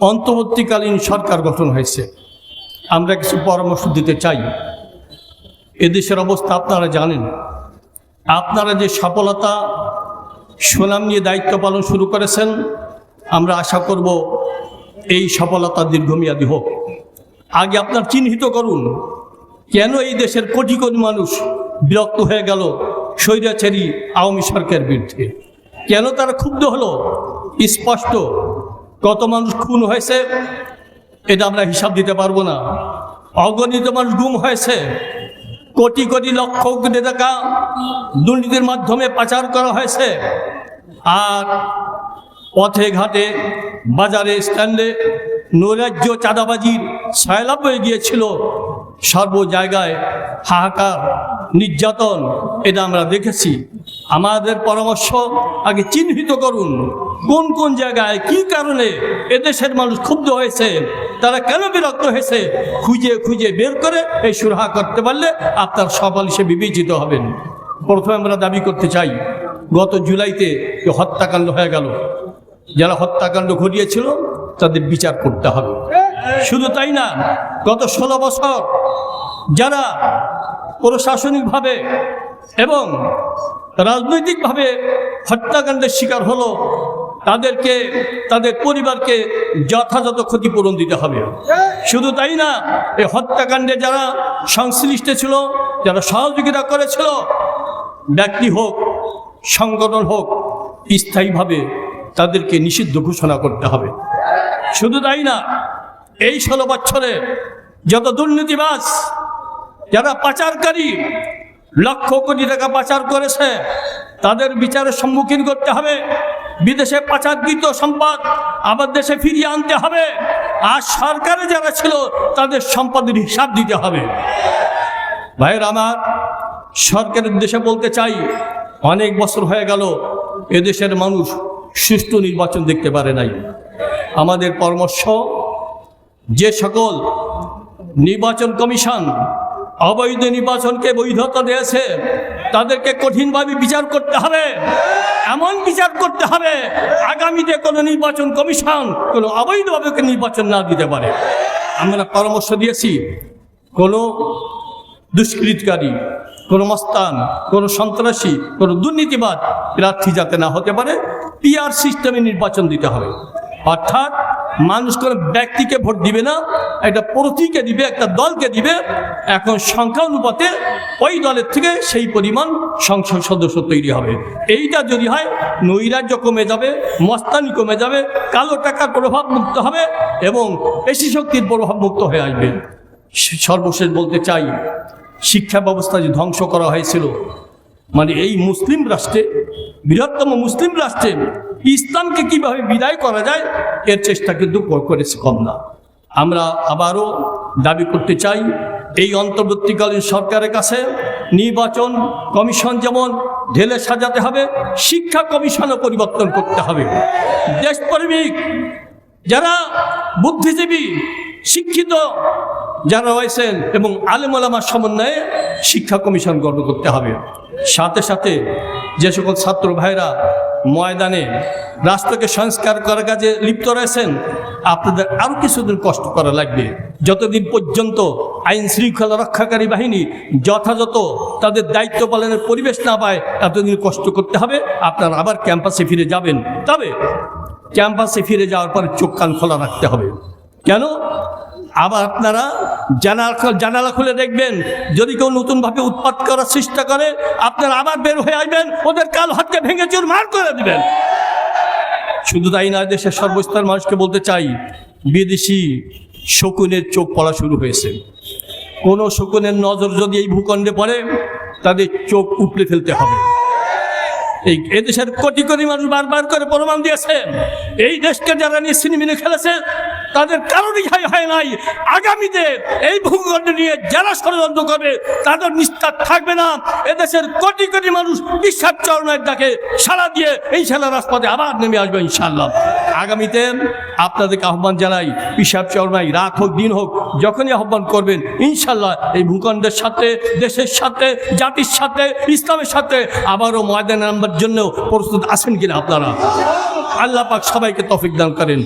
অন্তর্বর্তীকালীন সরকার গঠন হয়েছে। আমরা কিছু পরামর্শ দিতে চাই। এদেশের অবস্থা আপনারা জানেন। আপনারা যে সফলতা, সুনাম নিয়ে দায়িত্ব পালন শুরু করেছেন, আমরা আশা করব এই সফলতা দীর্ঘমেয়াদী হোক। আগে আপনার চিহ্নিত করুন, কেন এই দেশের কোটি কোটি মানুষ বিরক্ত হয়ে গেল স্বৈরাচারী আওয়ামী সরকারের বিরুদ্ধে? কেন তারা ক্ষুব্ধ হলো? স্পষ্ট। কত মানুষ খুন হয়েছে, এটা আমরা হিসাব দিতে পারব না। অগণিত মানুষ গুম হয়েছে, কোটি কোটি লক্ষ কোটি টাকা দুর্নীতির মাধ্যমে পাচার করা হয়েছে। আর পথে ঘাটে, বাজারে, স্ট্যান্ডে নৈরাজ্য চাঁদাবাজির সয়লাভ হয়ে গিয়েছিল। সর্ব জায়গায় হাহাকার, নির্যাতন, এটা আমরা দেখেছি। আমাদের পরামর্শ আগে চিহ্নিত করুন। কোন কোন জায়গায় কি কারণে এদেশের মানুষ ক্ষুব্ধ হয়েছে, তারা কেন বিরক্ত হয়েছে, খুঁজে খুঁজে বের করে এই সুরাহা করতে পারলে আপনার সফল হিসেবে বিবেচিত হবেন। প্রথমে আমরা দাবি করতে চাই, গত জুলাইতে যে হত্যাকাণ্ড হয়ে গেল, যারা হত্যাকাণ্ড ঘটিয়েছিল, তাদের বিচার করতে হবে। শুধু তাই না, গত ষোলো বছর যারা প্রশাসনিকভাবে এবং রাজনৈতিকভাবে হত্যাকাণ্ডের শিকার হলো, তাদেরকে, তাদের পরিবারকে যথাযথ ক্ষতিপূরণ দিতে হবে। শুধু তাই না, এই হত্যাকাণ্ডে যারা সংশ্লিষ্ট ছিল, যারা সহযোগিতা করেছিল, ব্যক্তি হোক, সংগঠন হোক, স্থায়ীভাবে তাদেরকে নিষিদ্ধ ঘোষণা করতে হবে। শুধু তাই না, এই ষোলো বছরে যত দুর্নীতিবাস যারা পাচারকারী লক্ষ কোটি টাকা পাচার করেছে। তাদের বিচারের সম্মুখীন করতে হবে। বিদেশে পাচারকৃত সম্পদ আবার দেশে ফিরিয়ে আনতে হবে। আর সরকারে যারা ছিল, তাদের সম্পদের হিসাব দিতে হবে। ভাইয়ের আমার, সরকারের দেশে বলতে চাই, অনেক বছর হয়ে গেল, এদেশের মানুষ সুষ্ঠু নির্বাচন দেখতে পারে নাই। আমাদের পরামর্শ, যে সকল নির্বাচন কমিশন অবৈধ নির্বাচনকে বৈধতা দিয়েছে। তাদেরকে কঠিনভাবে বিচার করতে হবে। এমন বিচার করতে হবে, আগামীতে কোনো নির্বাচন কমিশন কোনো অবৈধভাবে নির্বাচন না দিতে পারে। আমরা পরামর্শ দিয়েছি, কোনো দুষ্কৃতকারী, কোনো মস্তান, কোনো সন্ত্রাসী, কোনো দুর্নীতিবাদ প্রার্থী যাতে না হতে পারে পিআর সিস্টেমে নির্বাচন দিতে হবে। অর্থাৎ মানুষ কোনো ব্যক্তিকে ভোট দিবে না, একটা প্রতীকে দিবে, একটা দলকে দিবে, এখন সংখ্যা অনুপাতে ওই দলের থেকে সেই পরিমাণ সংসদ সদস্য তৈরি হবে। এইটা যদি হয়, নৈরাজ্য কমে যাবে, মস্তানি কমে যাবে, কালো টাকার প্রভাব মুক্ত হবে এবং পেশি শক্তির প্রভাব মুক্ত হয়ে আসবে। সর্বশেষ বলতে চাই, শিক্ষা ব্যবস্থা যে ধ্বংস করা হয়েছিল মানে এই মুসলিম রাষ্ট্রে, বৃহত্তম মুসলিম রাষ্ট্রে ইসলামকে কীভাবে বিদায় করা যায়, এর চেষ্টা কিন্তু করেছে কম না আমরা আবারও দাবি করতে চাই, এই অন্তর্বর্তীকালীন সরকারের কাছে নির্বাচন কমিশন যেমন ঢেলে সাজাতে হবে, শিক্ষা কমিশনও পরিবর্তন করতে হবে। দেশপ্রেমিক যারা বুদ্ধিজীবী, শিক্ষিত যারা রয়েছেন এবং আলেমলামার সমন্বয়ে শিক্ষা কমিশন গঠন করতে হবে। সাথে সাথে যে সকল ছাত্র ভাইরা ময়দানে রাষ্ট্রকে সংস্কার করার কাজে লিপ্ত রয়েছেন, আপনাদের আরও কিছুদিন কষ্ট করা লাগবে। যতদিন পর্যন্ত আইন শৃঙ্খলা রক্ষাকারী বাহিনী যথাযথ তাদের দায়িত্ব পালনের পরিবেশ না পায়, এতদিন কষ্ট করতে হবে, আপনারা আবার ক্যাম্পাসে ফিরে যাবেন। তবে ক্যাম্পাসে ফিরে যাওয়ার পরে চোখ কান খোলা রাখতে হবে। কেন? আবার আপনারা জানালা জানালা খুলে দেখবেন, যদি কেউ নতুনভাবে উৎপাত করার চেষ্টা করে, আপনারা আবার বের হয়ে আসবেন, ওদের কাল হাতকে ভেঙে চুর মার করে দিবেন। শুধু তাই না দেশের সর্বস্তর মানুষকে বলতে চাই, বিদেশি শকুনের চোখ পড়া শুরু হয়েছে। কোনো শকুনের নজর যদি এই ভূখণ্ডে পড়ে, তাদের চোখ উপড়ে ফেলতে হবে। এই এদেশের কোটি কোটি মানুষ বারবার করে প্রমাণ দিয়েছে, এই দেশকে যারা নিয়ে সিনেমিনে খেলেছে তাদের কারোরই হাই হয় নাই। আগামীতে এই ভূখণ্ড নিয়ে যারা ষড়যন্ত্র করবে, তাদের নিস্তার থাকবে না। এদেশের কোটি কোটি মানুষ বিশ্বাস চরণের ডাকে সারা দিয়ে এই ছেলে রাজপথে আবার নেমে আসবে ইনশাল্লাহ আগামীতে আপনাদেরকে আহ্বান জানাই পিসাব চরমাই রাত হোক, দিন হোক, যখনই আহ্বান করবেন ইনশাল্লাহ এই ভূখণ্ডের সাথে, দেশের সাথে, জাতির সাথে, ইসলামের সাথে আবারও ময়দানে নামবার জন্য প্রস্তুত আছেন কিনা আপনারা। আল্লাহ পাক সবাইকে তফিক দান করেন।